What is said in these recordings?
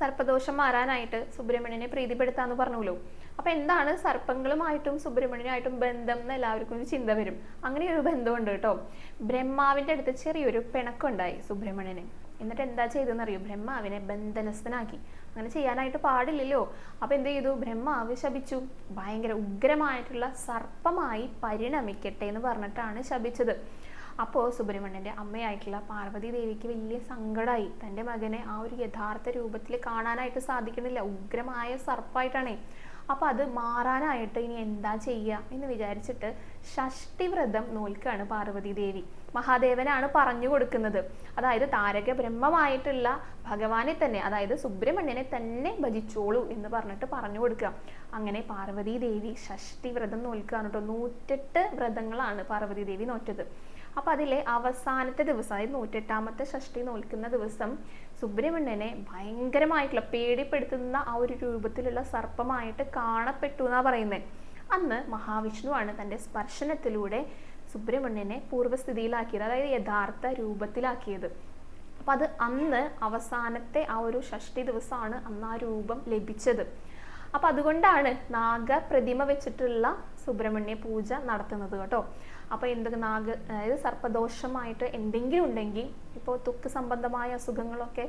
സർപ്പദോഷം മാറാനായിട്ട് സുബ്രഹ്മണ്യനെ പ്രീതിപ്പെടുത്താന്ന് പറഞ്ഞല്ലോ. അപ്പൊ എന്താണ് സർപ്പങ്ങളുമായിട്ടും സുബ്രഹ്മണ്യനായിട്ടും ബന്ധം എന്ന് എല്ലാവർക്കും ഒരു ചിന്ത വരും. അങ്ങനെ ഒരു ബന്ധമുണ്ട് കേട്ടോ. ബ്രഹ്മാവിന്റെ അടുത്ത് ചെറിയൊരു പിണക്കുണ്ടായി സുബ്രഹ്മണ്യന്. എന്നിട്ട് എന്താ ചെയ്തെന്നറിയോ ബ്രഹ്മാവിനെ ബന്ധനസ്ഥനാക്കി. അങ്ങനെ ചെയ്യാനായിട്ട് പാടില്ലല്ലോ. അപ്പൊ എന്ത് ചെയ്തു? ബ്രഹ്മാവ് ശപിച്ചു. ഭയങ്കര ഉഗ്രമായിട്ടുള്ള സർപ്പമായി പരിണമിക്കട്ടെ എന്ന് പറഞ്ഞിട്ടാണ് ശപിച്ചത്. അപ്പോൾ സുബ്രഹ്മണ്യന്റെ അമ്മയായിട്ടുള്ള പാർവതി ദേവിക്ക് വലിയ സങ്കടമായി തന്റെ മകനെ ആ ഒരു യഥാർത്ഥ രൂപത്തിൽ കാണാനായിട്ട് സാധിക്കുന്നില്ല. ഉഗ്രമായ സർപ്പായിട്ടാണേ. അപ്പോൾ അത് മാറാനായിട്ട് ഇനി എന്താ ചെയ്യുക എന്ന് വിചാരിച്ചിട്ട് ഷഷ്ടിവ്രതം നോൽക്കാണ് പാർവതി ദേവി മഹാദേവനാണ് പറഞ്ഞു കൊടുക്കുന്നത്. അതായത് താരക ബ്രഹ്മമായിട്ടുള്ള ഭഗവാനെ തന്നെ അതായത് സുബ്രഹ്മണ്യനെ തന്നെ ഭജിച്ചോളൂ എന്ന് പറഞ്ഞിട്ട് പറഞ്ഞു കൊടുക്കുക. അങ്ങനെ പാർവതി ദേവി ഷഷ്ടി വ്രതം നോൽക്കുകയാണ് കേട്ടോ. നൂറ്റെട്ട് വ്രതങ്ങളാണ് പാർവതി ദേവി നോറ്റത്. അപ്പൊ അതിലെ അവസാനത്തെ ദിവസം അതായത് നൂറ്റെട്ടാമത്തെ ഷഷ്ടി നോൽക്കുന്ന ദിവസം സുബ്രഹ്മണ്യനെ ഭയങ്കരമായിട്ടുള്ള പേടിപ്പെടുത്തുന്ന ആ ഒരു രൂപത്തിലുള്ള സർപ്പമായിട്ട് കാണപ്പെട്ടു എന്നാണ് പറയുന്നത് അന്ന് മഹാവിഷ്ണുവാണ് തന്റെ സ്പർശനത്തിലൂടെ സുബ്രഹ്മണ്യനെ പൂർവസ്ഥിതിയിലാക്കിയത് അതായത് യഥാർത്ഥ രൂപത്തിലാക്കിയത്. അപ്പം അത് അന്ന് അവസാനത്തെ ആ ഒരു ഷഷ്ടി ദിവസമാണ് അന്ന് ആ രൂപം ലഭിച്ചത്. അപ്പം അതുകൊണ്ടാണ് നാഗപ്രതിമ വെച്ചിട്ടുള്ള സുബ്രഹ്മണ്യ പൂജ നടത്തുന്നത് കേട്ടോ. അപ്പോൾ എന്തൊക്കെ നാഗ അതായത് സർപ്പദോഷമായിട്ട് എന്തെങ്കിലും ഉണ്ടെങ്കിൽ ഇപ്പോൾ ത്വക്ക് സംബന്ധമായ അസുഖങ്ങളൊക്കെ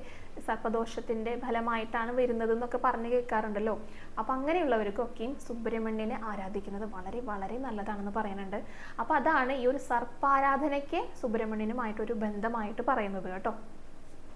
സർപ്പദോഷത്തിന്റെ ഫലമായിട്ടാണ് വരുന്നത് എന്നൊക്കെ പറഞ്ഞു കേൾക്കാറുണ്ടല്ലോ. അപ്പൊ അങ്ങനെയുള്ളവർക്കൊക്കെയും സുബ്രഹ്മണ്യനെ ആരാധിക്കുന്നത് വളരെ വളരെ നല്ലതാണെന്ന് പറയുന്നുണ്ട്. അപ്പോൾ അതാണ് ഈ ഒരു സർപ്പാരാധനയ്ക്ക് സുബ്രഹ്മണ്യനുമായിട്ടൊരു ബന്ധമായിട്ട് പറയുന്നത് കേട്ടോ.